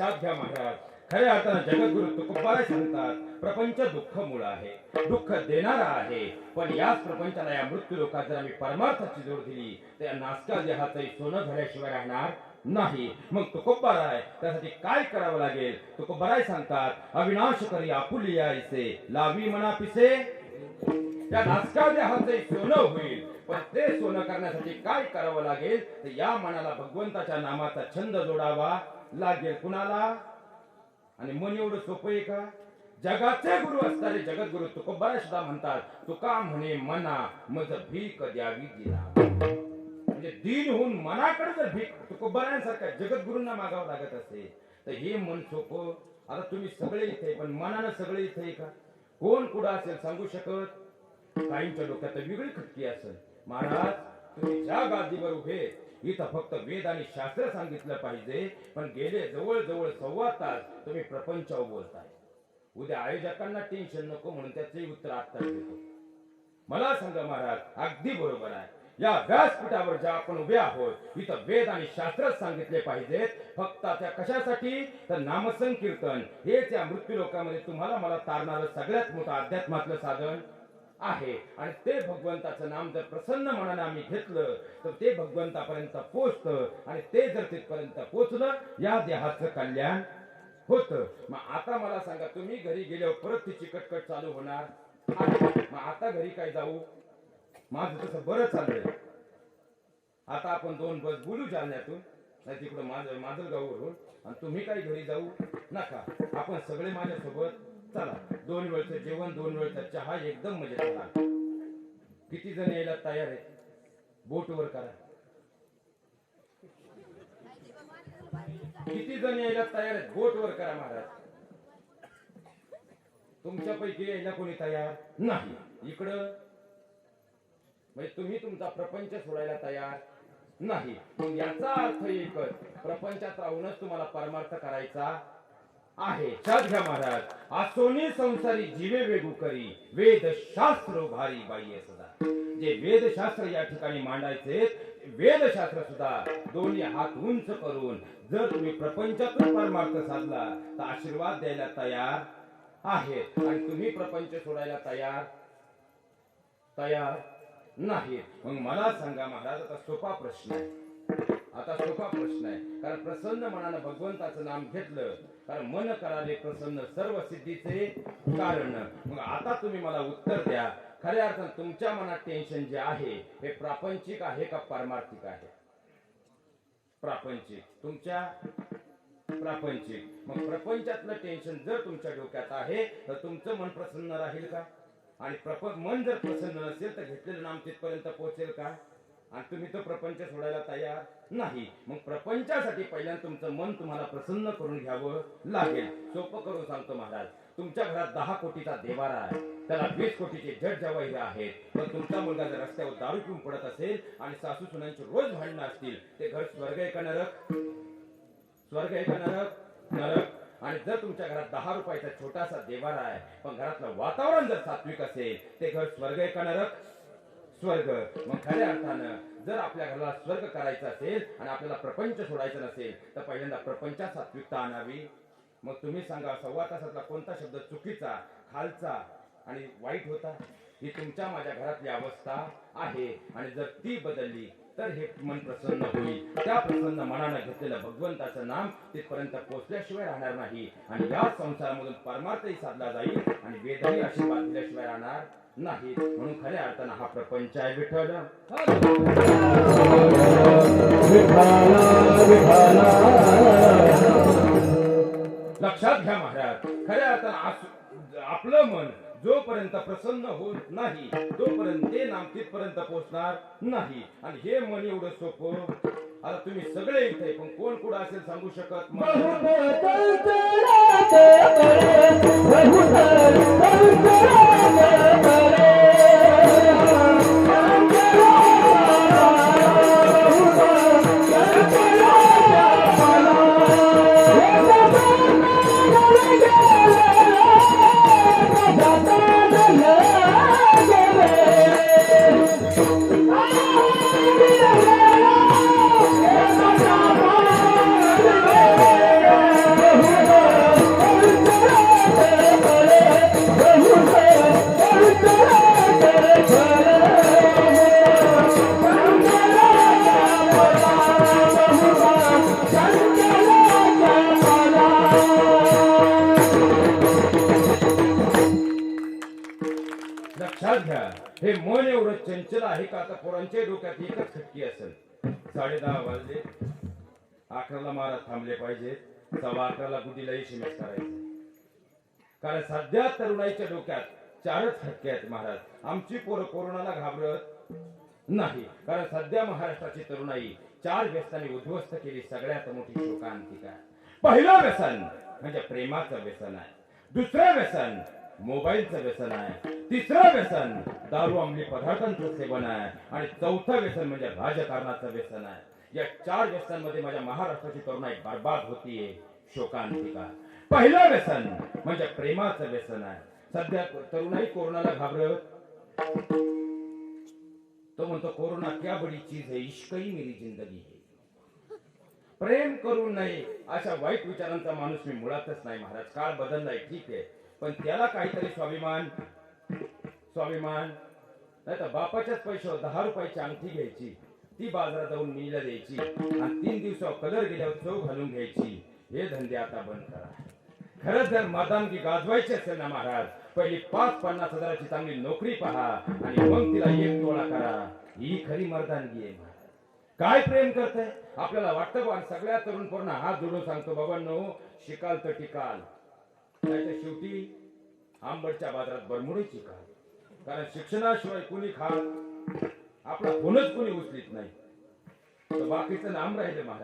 लक्षात घ्या महाराज खऱ्या अर्थानं जगद्गुरु तुकोबारा सांगतात प्रपंच दुःख मूळ आहे दुःख देणारा आहे. पण याच प्रपंचाला या मृत्यू लोकात जर आम्ही परमार्थाची जोड दिली तर या नासका देहाचंही सोनं झाल्याशिवाय राहणार नाही. मग तुकोबाराय त्यासाठी काय करावं लागेल? तुकोबाराय सांगतात अविनाश करी आपुली ऐसे लावी मना पिसे त्या नासका देहाचे सोनं होईल. पण ते सोनं करण्यासाठी काय करावं लागेल? तर या मनाला भगवंताच्या नामाचा छंद जोडावा लागेल. कुणाला? आणि मन एवढं सोपं आहे का? जगाचे गुरु असणारे जगद्गुरु तुकोबारा सुद्धा म्हणतात तुका म्हणे मना मज भीक द्यावी दिला म्हणजे दिन होऊन मनाकडे जर भीक तुकोबारांसारख्या जगद्गुरूंना मागावं लागत असेल तर हे मन सोपं. आता तुम्ही सगळे इथे पण मनानं सगळे इथे आहे का? कोण कुठं असेल सांगू शकत? काहींच्या डोक्यात वेगळी खटकी असेल. महाराज तुम्ही ज्या गादीवर उभे इथं फक्त वेद आणि शास्त्र सांगितलं पाहिजे पण गेले जवळ जवळ सव्वा तास तुम्ही प्रपंचावर बोलताय. उद्या आयोजकांना टेन्शन नको म्हणून त्याचे उत्तर आता देतो. मला सांगा महाराज अगदी बरोबर आहे. या व्यासपीठावर ज्या आपण उभे आहोत इथं वेद आणि शास्त्र सांगितले पाहिजेत. फक्त त्या कशासाठी? तर नामसंकीर्तन. हेच या मृत्यू लोकांमध्ये तुम्हाला मला तारणारं सगळ्यात मोठं अध्यात्मातलं साधन. आहे. आणि ते भगवंताचं नाम जर प्रसन्न मनाने आम्ही घेतलं तर ते भगवंतापर्यंत पोचतं. आणि ते जर तिथपर्यंत पोचलं या देहाचं कल्याण होत. मग आता मला सांगा तुम्ही घरी गेल्यावर परत तिची कटकट चालू होणार? मग आता घरी काय जाऊ? माझं तसं बरं चाललंय. आता आपण दोन बस बोलू जालन्यातून. नाही तिकडं माझं माझं माजलगाववरून आणि तुम्ही काही घरी जाऊ नका. आपण सगळे माझ्यासोबत चला दोन वेळचं जेवण दोन वेळचा चहा एकदम मजेत किती जण यायला तयार आहेत? बोटवर करा. किती जण यायला तयार आहेत? बोटवर करा महाराज. तुमच्यापैकी यायला कोणी तयार नाही. इकडं. म्हणजे तुम्ही तुमचा प्रपंच सोडायला तयार नाही. याचा अर्थ एकच. प्रपंचात राहूनच तुम्हाला परमार्थ करायचा आहे. साध घ्या महाराज. आसोनी संसारी जीवे वेगू करी. वेद शास्त्र भारी बाई सदा. जे वेदशास्त्र या ठिकाणी मांडायचे वेदशास्त्र सुद्धा दोन्ही हात उंच करून जर तुम्ही प्रपंचातून परमार्थ साधला तर आशीर्वाद द्यायला तयार आहेत आणि तुम्ही प्रपंच सोडायला तयार तयार नाही मग मला सांगा महाराज आता सोपा प्रश्न आहे. आता सोपा प्रश्न आहे. कारण प्रसन्न मनानं भगवंताचं नाम घेतलं कारण मन कराले प्रसन्न सर्व सिद्धीचे कारण. मग आता तुम्ही मला उत्तर द्या. खऱ्या अर्थानं तुमच्या मनात टेन्शन जे आहे हे प्रापंचिक आहे का पारमार्थिक आहे? प्रापंचिक. तुमच्या प्रापंचिक. मग प्रपंचातलं टेन्शन जर तुमच्या डोक्यात आहे तर तुमचं मन प्रसन्न राहील का? आणि प्रप मन जर प्रसन्न नसेल तर घेतलेलं नाम तिथपर्यंत पोहोचेल का? आणि तुम्ही तो प्रपंच सोडायला तयार नाही. मग प्रपंचासाठी पहिल्यांदा तुमचं मन तुम्हाला प्रसन्न करून घ्यावं लागेल. सोपं करून सांगतो महाराज तुमच्या घरात दहा कोटीचा देवारा आहे. त्याला वीस कोटीचे जट जवाहीर आहेत. पण तुमचा मुलगा जर रस्त्यावर दारू पिऊन पडत असेल आणि सासू सुनांची रोज भांडणं असतील ते घर स्वर्ग आहे का नरक? स्वर्ग आहे का नरक? नरक. आणि जर तुमच्या घरात दहा रुपयाचा छोटासा देवारा आहे पण घरातलं वातावरण जर सात्विक असेल ते घर स्वर्ग आहे का नरक? स्वर्ग. मग खऱ्या अर्थानं जर आपल्या घराला स्वर्ग करायचं असेल आणि आपल्याला प्रपंच सोडायचं नसेल तर पहिल्यांदा प्रपंचात सात्विकता आणावी. मग तुम्ही सांगा सव्वा तासातला कोणता शब्द चुकीचा खालचा आणि वाईट होता? ही तुमच्या माझ्या घरातली अवस्था आहे आणि जर ती बदलली तर हे मन प्रसन्न होईल. त्या प्रसन्न मनानं घेतलेलं भगवंताचं नाम तिथपर्यंत पोचल्याशिवाय राहणार नाही. आणि या संसारामधून परमार्थही साधला जाईल आणि वेदही आशीर्वाद दिल्याशिवाय राहणार नाही म्हणून खऱ्या अर्थानं हा प्रपंच आहे विठ्ठल. लक्षात घ्या महाराज खऱ्या अर्थानं आपलं मन जोपर्यंत प्रसन्न होत नाही तोपर्यंत ते नाम तिथपर्यंत पोहोचणार नाही. आणि हे मन एवढं सोपं आता तुम्ही सगळे इथे पण कोण कुठं असेल सांगू शकत हे मन एवढं चंचल आहे का? आता पोरांच्या डोक्यात एकच खटकी असेल. साडे दहा वाजले. अकराला महाराज थांबले पाहिजे सव्वा अकराला गुडीला शिमेश करायचं. कारण सध्या तरुणाईच्या डोक्यात चारच हटके आहेत महाराज. आमची पोरं कोरोनाला घाबरत नाही. कारण सध्या महाराष्ट्राची तरुणाई चार व्यसनाने उद्ध्वस्त केली सगळ्यात मोठी शोकांतिका पहिलं व्यसन म्हणजे प्रेमाचं व्यसन आहे. दुसरं व्यसन मोबाईलचं व्यसन आहे. तिसरं व्यसन दारू अंमली पदार्थांचं सेवन आहे. आणि चौथं व्यसन म्हणजे राजकारणाचं व्यसन आहे. या चार व्यसनांमध्ये माझ्या महाराष्ट्राची तरुणाई बर्बाद होतीये शोकांतिका. पहिलं व्यसन म्हणजे प्रेमाचं व्यसन आहे. सध्या तरुणाई कोरोनाला घाबरत. तो म्हणतो कोरोना क्या बडी चीज है इश्क ही मेरी जिंदगी है. प्रेम करू नये अशा वाईट विचारांचा माणूस मी मुळातच नाही. महाराज काळ बदललाय ठीक आहे. पण त्याला काहीतरी स्वाभिमान स्वाभिमान नाही तर बापाच्याच पैशावर दहा रुपयाची अंगठी घ्यायची. ती बाजारात जाऊन मीला द्यायची. आणि तीन दिवसावर कलर गेल्यावर चव घालून घ्यायची. हे धंदे आता बंद करा. खरंच जर मदानगी गाजवायची असेल ना महाराज पहिली पाच पन्नास हजाराची चांगली नोकरी पहा आणि मग तिला एक तोळा करा. ही खरी मर्दानगी आहे महाराज. काय प्रेम करतंय? आपल्याला वाटतं बा सगळ्या तरुण पोरांना हात जोडून सांगतो बाबांनो शिकाल तर टिकाल. त्याच्या शेवटी आंबटच्या बाजारात बरमुडीची काल कारण शिक्षणाशिवाय कुणी खात आपला फोनच कुणी उचलित नाही. तर बाकीचं नाम राहिलं महाराज.